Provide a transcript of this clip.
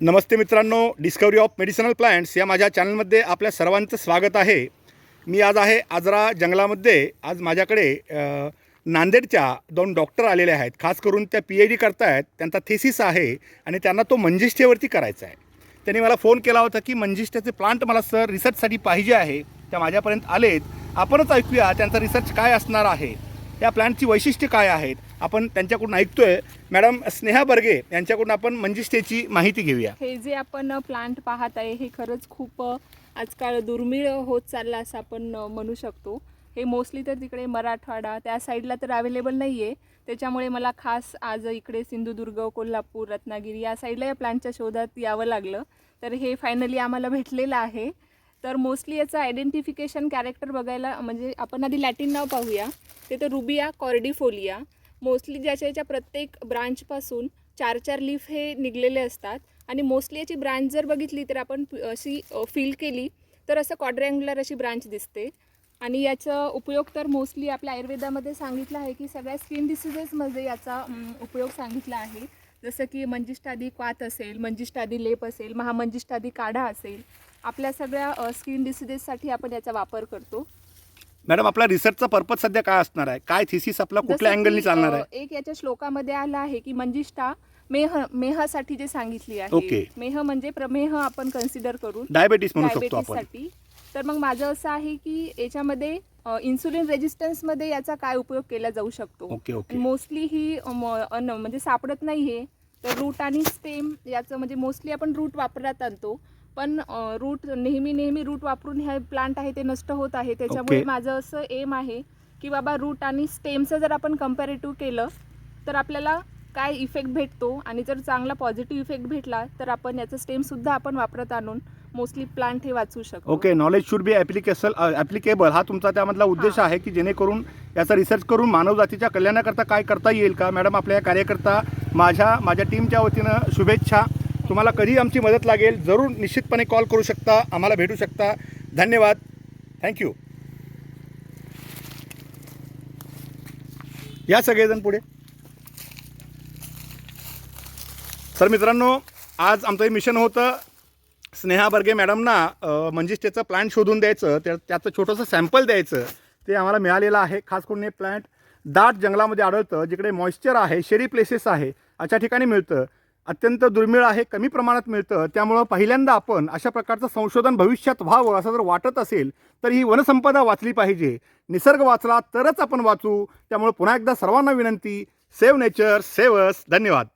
नमस्ते मित्रांनो discovery of medicinal plants या माझ्या चॅनलमध्ये आपल्या सर्वांचं स्वागत आहे. मी आज आहे आजरा जंगलामध्ये. आज माझ्याकडे नांदेडच्या दोन डॉक्टर आलेले आहेत. खास करून त्या पी एच डी करतायत. त्यांचा थेसिस आहे आणि त्यांना तो मंजिष्ठेवरती करायचा आहे. त्यांनी मला फोन केला होता की मंजिष्ठ्याचे प्लांट मला सर रिसर्चसाठी पाहिजे आहे. त्या माझ्यापर्यंत आलेत. आपणच ऐकूया त्यांचा रिसर्च काय असणार आहे. या प्लांटची वैशिष्ट्य काय आहेत? आपण त्यांच्याकडून ऐकतोय. मॅडम स्नेहा बर्गे यांच्याकडून आपण मंजिष्ठेची माहिती घेऊया. हे जे आपण प्लांट पाहत आहे हे खरंच खूप आजकाल दुर्मिळ होत चाललं असं आपण म्हणू शकतो. हे मोस्टली तर तिकडे मराठवाडा त्या साईडला तर अवेलेबल नाही आहे त्याच्यामुळे मला खास आज इकडे सिंधुदुर्ग कोल्हापूर रत्नागिरी या साईडला या प्लांटच्या शोधात यावं लागलं. तर हे फायनली आम्हाला भेटलेलं आहे. तर मोस्टली याचं आयडेंटिफिकेशन कॅरेक्टर बघायला म्हणजे आपण आधी लॅटिन नाव पाहूया. ते तर रुबिया कॉर्डिफोलिया मोस्टली ज्याच्या याच्या प्रत्येक ब्रांचपासून चार चार लीफ हे निघलेले असतात. आणि मोस्टली याची ब्रांच जर बघितली तर आपण अशी फील केली तर असं क्वाड्रँग्युलर अशी ब्रांच दिसते. आणि याचा उपयोग तर मोस्टली आपल्या आयुर्वेदामध्ये सांगितलं आहे की सगळ्या स्किन डिसिजेसमध्ये याचा उपयोग सांगितला आहे. जसं की मंजिष्ठादी क्वात असेल मंजिष्ठादी लेप असेल महामंजिष्ठादी काढा असेल आपल्या सगळ्या स्किन डिसिजेससाठी आपण याचा वापर करतो. मॅडम आपला रिसर्चचा पर्पज सध्या काय असणार आहे? काय थिसिस आपला कुठल्या जसं अँगलनी की, चालणार अ, आहे? एक याच्या श्लोकामध्ये आलं आहे की मंजिष्ठा मेह मेहासाठी जे सांगितली ओके. आहे मेह म्हणजे प्रमेह आपण कन्सिडर करून डायबेटीस म्हणू शकतो आपण. डायबेटीससाठी तर मग माझं असं आहे की याच्यामध्ये इन्सुलिन रेजिस्टन्समध्ये याचा काय उपयोग केला जाऊ शकतो? Okay okay. मोस्टली ही अ, म- अन्न म्हणजे सापडत नाही आहे तर रूट आणि स्टेम याचं म्हणजे मोस्टली आपण रूट वापरात आणतो. पण रूट नेहमी नेहमी रूट वापरून हे प्लांट आहे ते नष्ट होत आहे. त्याच्यामुळे. माझं असं एम आहे की बाबा रूट आणि स्टेमचं जर आपण कम्पॅरेटिव्ह केलं तर आपल्याला काय इफेक्ट भेटतो? आणि जर चांगला पॉझिटिव्ह इफेक्ट भेटला तर आपण याचं स्टेमसुद्धा आपण वापरत आणून मोस्टली प्लांट हे वाचू शकतो. Okay knowledge should be applicable applicable हा तुमचा त्यामधला उद्देश. आहे की जेणेकरून याचा रिसर्च करून मानवजातीच्या कल्याणाकरता काय करता येईल का? मॅडम आपल्या या कार्यकर्ता माझ्या माझ्या टीमच्या वतीनं शुभेच्छा. तुम्हाला कधी आमची मदत लागेल. जरूर निश्चितपणे कॉल करू शकता आम्हाला भेटू शकता. धन्यवाद. थँक्यू या सगळेजण पुढे. सर मित्रांनो आज आमचं हे मिशन होतं स्नेहा बर्गे मॅडमना म्हणजेच त्याचं प्लांट शोधून द्यायचं. त्या त्याचं छोटंसं सॅम्पल द्यायचं. ते आम्हाला मिळालेलं आहे. खास करून हे प्लांट दाट जंगलामध्ये आढळतं जिकडे मॉइश्चर आहे शेरी प्लेसेस आहे अशा ठिकाणी मिळतं. अत्यंत दुर्मिळ आहे कमी प्रमाणात मिळतं. त्यामुळं पहिल्यांदा आपण अशा प्रकारचं संशोधन भविष्यात व्हावं असं जर वाटत असेल तर ही वनसंपदा वाचली पाहिजे. निसर्ग वाचला तरच आपण वाचू. त्यामुळे पुन्हा एकदा सर्वांना विनंती. Save nature saves us. धन्यवाद.